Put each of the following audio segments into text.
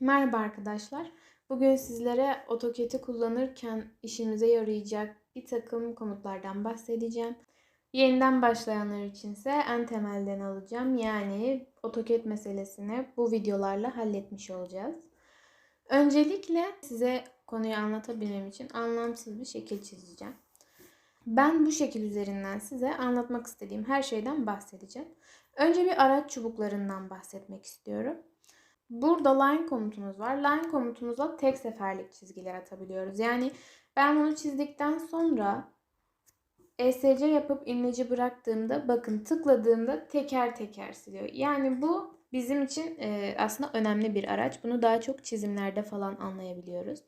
Merhaba arkadaşlar. Bugün sizlere AutoCAD'i kullanırken işimize yarayacak bir takım komutlardan bahsedeceğim. Yeniden başlayanlar içinse en temelden alacağım. Yani AutoCAD meselesini bu videolarla halletmiş olacağız. Öncelikle size konuyu anlatabilmem için anlamsız bir şekil çizeceğim. Ben bu şekil üzerinden size anlatmak istediğim her şeyden bahsedeceğim. Önce bir araç çubuklarından bahsetmek istiyorum. Burada line komutumuz var. Line komutumuzla tek seferlik çizgiler atabiliyoruz. Yani ben bunu çizdikten sonra ESC yapıp imleci bıraktığımda bakın tıkladığımda teker teker siliyor. Yani bu bizim için e, aslında önemli bir araç. Bunu daha çok çizimlerde falan anlayabiliyoruz.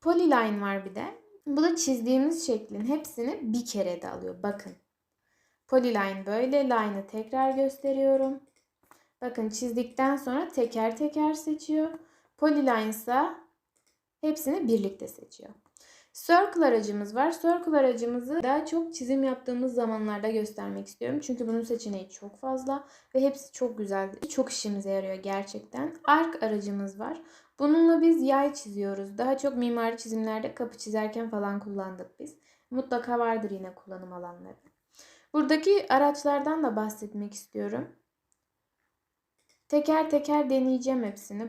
Polyline var bir de. Bu da çizdiğimiz şeklin hepsini bir kere de alıyor. Bakın. Polyline böyle. Line'ı tekrar gösteriyorum. Bakın çizdikten sonra teker teker seçiyor. Polyline ise hepsini birlikte seçiyor. Circle aracımız var. Circle aracımızı daha çok çizim yaptığımız zamanlarda göstermek istiyorum. Çünkü bunun seçeneği çok fazla ve hepsi çok güzel. Çok işimize yarıyor gerçekten. Arc aracımız var. Bununla biz yay çiziyoruz. Daha çok mimari çizimlerde kapı çizerken falan kullandık biz. Mutlaka vardır yine kullanım alanları. Buradaki araçlardan da bahsetmek istiyorum. Teker teker deneyeceğim hepsini.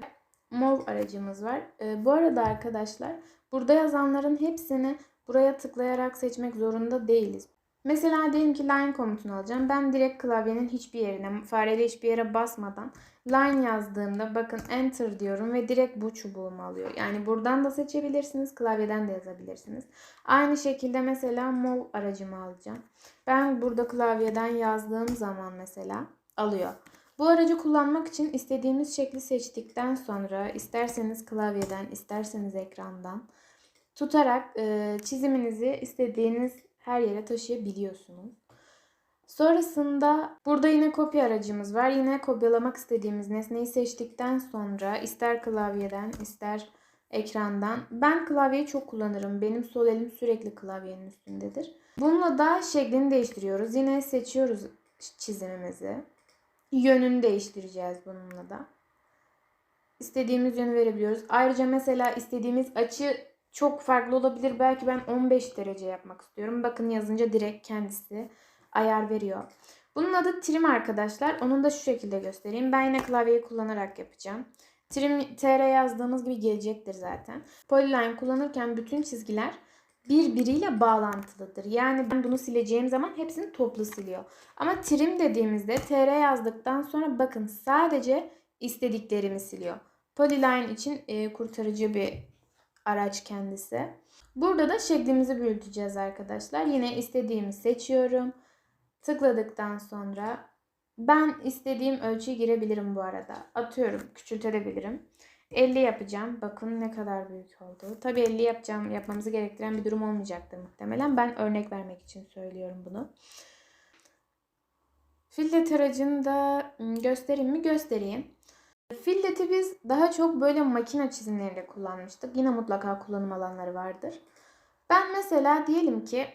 Mov aracımız var. Ee, bu arada arkadaşlar burada yazanların hepsini buraya tıklayarak seçmek zorunda değiliz. Mesela diyelim ki line komutunu alacağım. Ben direkt klavyenin hiçbir yerine, fareyle hiçbir yere basmadan line yazdığımda bakın enter diyorum ve direkt bu çubuğumu alıyor. Yani buradan da seçebilirsiniz, klavyeden de yazabilirsiniz. Aynı şekilde mesela mov aracımı alacağım. Ben burada klavyeden yazdığım zaman mesela alıyor. Bu aracı kullanmak için istediğimiz şekli seçtikten sonra isterseniz klavyeden isterseniz ekrandan tutarak e, çiziminizi istediğiniz her yere taşıyabiliyorsunuz. Sonrasında burada yine kopya aracımız var. Yine kopyalamak istediğimiz nesneyi seçtikten sonra ister klavyeden ister ekrandan. Ben klavyeyi çok kullanırım. Benim sol elim sürekli klavyenin üstündedir. Bununla da şeklini değiştiriyoruz. Yine seçiyoruz çizimimizi. Yönünü değiştireceğiz bununla da. İstediğimiz yönü verebiliyoruz. Ayrıca mesela istediğimiz açı çok farklı olabilir. Belki ben 15 derece yapmak istiyorum. Bakın yazınca direkt kendisi ayar veriyor. Bunun adı trim arkadaşlar. Onu da şu şekilde göstereyim. Ben yine klavyeyi kullanarak yapacağım. Trim TR yazdığımız gibi gelecektir zaten. Polyline kullanırken bütün çizgiler birbiriyle bağlantılıdır. Yani ben bunu sileceğim zaman hepsini toplu siliyor. Ama trim dediğimizde tr yazdıktan sonra bakın sadece istediklerimi siliyor. Polyline için e, kurtarıcı bir araç kendisi. Burada da şeklimizi büyüteceğiz arkadaşlar. Yine istediğimi seçiyorum. Tıkladıktan sonra ben istediğim ölçüyü girebilirim bu arada. Atıyorum küçültebilirim. 50 yapacağım. Bakın ne kadar büyük oldu. Tabii 50 yapacağım, yapmamızı gerektiren bir durum olmayacaktır muhtemelen. Ben örnek vermek için söylüyorum bunu. Fillet aracını da göstereyim mi? Göstereyim. Filleti biz daha çok böyle makine çizimleriyle kullanmıştık. Yine mutlaka kullanım alanları vardır. Ben mesela diyelim ki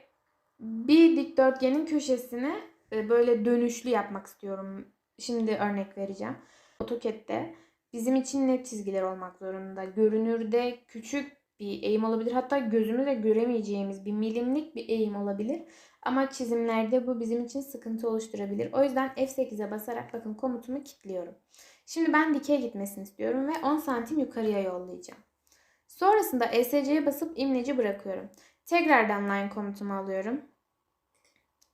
bir dikdörtgenin köşesini böyle dönüşlü yapmak istiyorum. Şimdi örnek vereceğim. AutoCAD'de bizim için net çizgiler olmak zorunda. Görünürde küçük bir eğim olabilir. Hatta gözümüzle göremeyeceğimiz bir milimlik bir eğim olabilir. Ama çizimlerde bu bizim için sıkıntı oluşturabilir. O yüzden F8'e basarak bakın komutumu kilitliyorum. Şimdi ben dikey gitmesini istiyorum ve 10 santim yukarıya yollayacağım. Sonrasında ESC'ye basıp imleci bırakıyorum. Tekrardan line komutumu alıyorum.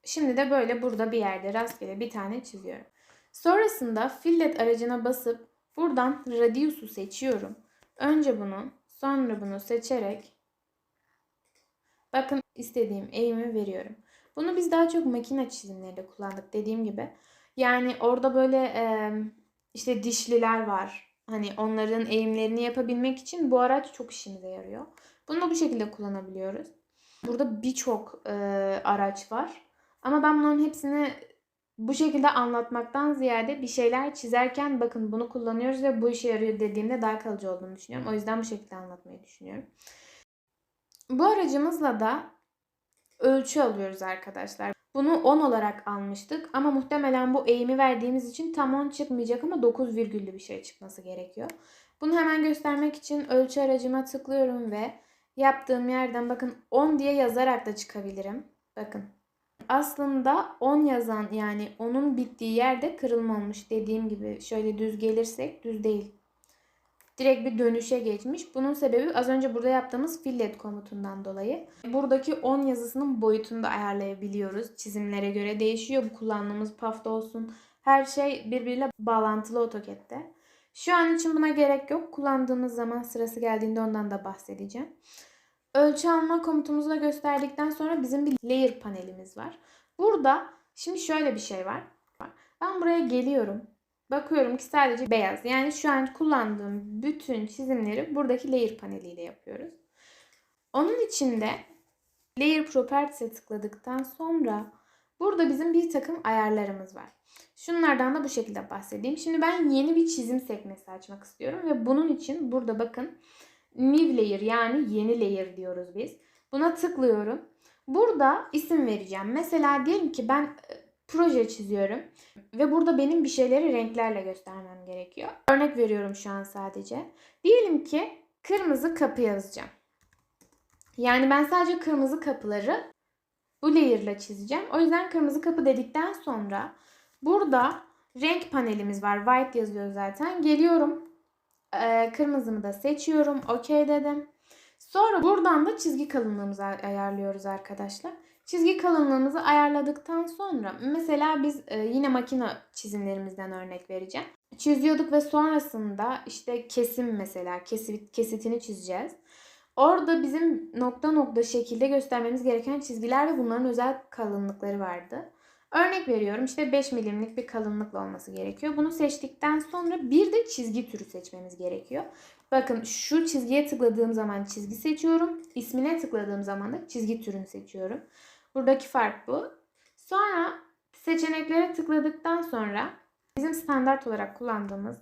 Şimdi de böyle burada bir yerde rastgele bir tane çiziyorum. Sonrasında fillet aracına basıp buradan radius'u seçiyorum. Önce bunu sonra bunu seçerek bakın istediğim eğimi veriyorum. Bunu biz daha çok makine çizimlerinde kullandık dediğim gibi. Yani orada böyle e, işte dişliler var. Hani onların eğimlerini yapabilmek için bu araç çok işimize yarıyor. Bunu da bu şekilde kullanabiliyoruz. Burada birçok e, araç var. Ama ben bunların hepsini bu şekilde anlatmaktan ziyade bir şeyler çizerken bakın bunu kullanıyoruz ve bu işe yarıyor dediğimde daha kalıcı olduğunu düşünüyorum. O yüzden bu şekilde anlatmayı düşünüyorum. Bu aracımızla da ölçü alıyoruz arkadaşlar. Bunu 10 olarak almıştık ama muhtemelen bu eğimi verdiğimiz için tam 10 çıkmayacak ama 9 virgüllü bir şey çıkması gerekiyor. Bunu hemen göstermek için ölçü aracıma tıklıyorum ve yaptığım yerden bakın 10 diye yazarak da çıkabilirim. Bakın aslında 10 yazan yani onun bittiği yerde kırılma olmuş. Dediğim gibi şöyle düz gelirsek düz değil. Direkt bir dönüşe geçmiş. Bunun sebebi az önce burada yaptığımız fillet komutundan dolayı. Buradaki 10 yazısının boyutunu da ayarlayabiliyoruz. Çizimlere göre değişiyor. Bu kullandığımız pafta olsun. Her şey birbiriyle bağlantılı AutoCAD'de. Şu an için buna gerek yok. Kullandığımız zaman sırası geldiğinde ondan da bahsedeceğim. Ölçü alma komutumuzu da gösterdikten sonra bizim bir layer panelimiz var. Burada şimdi şöyle bir şey var. Ben buraya geliyorum. Bakıyorum ki sadece beyaz. Yani şu an kullandığım bütün çizimleri buradaki layer paneliyle yapıyoruz. Onun içinde layer properties'e tıkladıktan sonra burada bizim bir takım ayarlarımız var. Şunlardan da bu şekilde bahsedeyim. Şimdi ben yeni bir çizim sekmesi açmak istiyorum ve bunun için burada bakın new layer yani yeni layer diyoruz biz. Buna tıklıyorum. Burada isim vereceğim. Mesela diyelim ki ben e, proje çiziyorum ve burada benim bir şeyleri renklerle göstermem gerekiyor. Örnek veriyorum şu an sadece. Diyelim ki kırmızı kapı yazacağım. Yani ben sadece kırmızı kapıları bu layer'la çizeceğim. O yüzden kırmızı kapı dedikten sonra burada renk panelimiz var. White yazıyor zaten. Geliyorum. Ee, kırmızımı da seçiyorum. OK dedim. Sonra buradan da çizgi kalınlığımızı ayarlıyoruz arkadaşlar. Çizgi kalınlığımızı ayarladıktan sonra mesela biz e, yine makine çizimlerimizden örnek vereceğim. Çiziyorduk ve sonrasında işte kesim mesela kesit, kesitini çizeceğiz. Orada bizim nokta nokta şekilde göstermemiz gereken çizgiler ve bunların özel kalınlıkları vardı. Örnek veriyorum işte 5 milimlik bir kalınlıkla olması gerekiyor. Bunu seçtikten sonra bir de çizgi türü seçmemiz gerekiyor. Bakın şu çizgiye tıkladığım zaman çizgi seçiyorum. İsmine tıkladığım zaman da çizgi türünü seçiyorum. Buradaki fark bu. Sonra seçeneklere tıkladıktan sonra bizim standart olarak kullandığımız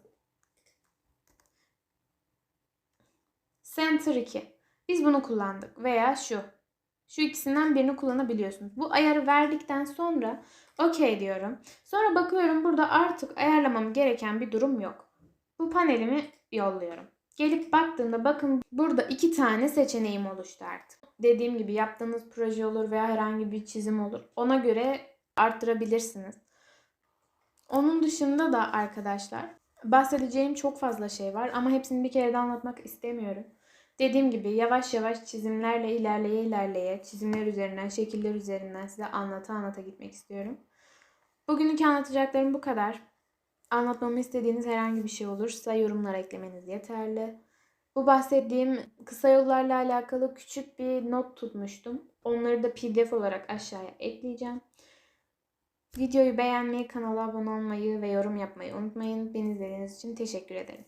Center 2. Biz bunu kullandık veya şu. Şu ikisinden birini kullanabiliyorsunuz. Bu ayarı verdikten sonra OK diyorum. Sonra bakıyorum burada artık ayarlamam gereken bir durum yok. Bu panelimi yolluyorum. Gelip baktığımda bakın burada iki tane seçeneğim oluştu artık. Dediğim gibi yaptığınız proje olur veya herhangi bir çizim olur. Ona göre arttırabilirsiniz. Onun dışında da arkadaşlar bahsedeceğim çok fazla şey var ama hepsini bir kere de anlatmak istemiyorum. Dediğim gibi yavaş yavaş çizimlerle ilerleye ilerleye çizimler üzerinden, şekiller üzerinden size anlata anlata gitmek istiyorum. Bugünlük anlatacaklarım bu kadar. Anlatmamı istediğiniz herhangi bir şey olursa yorumlara eklemeniz yeterli. Bu bahsettiğim kısa yollarla alakalı küçük bir not tutmuştum. Onları da pdf olarak aşağıya ekleyeceğim. Videoyu beğenmeyi, kanala abone olmayı ve yorum yapmayı unutmayın. Beni izlediğiniz için teşekkür ederim.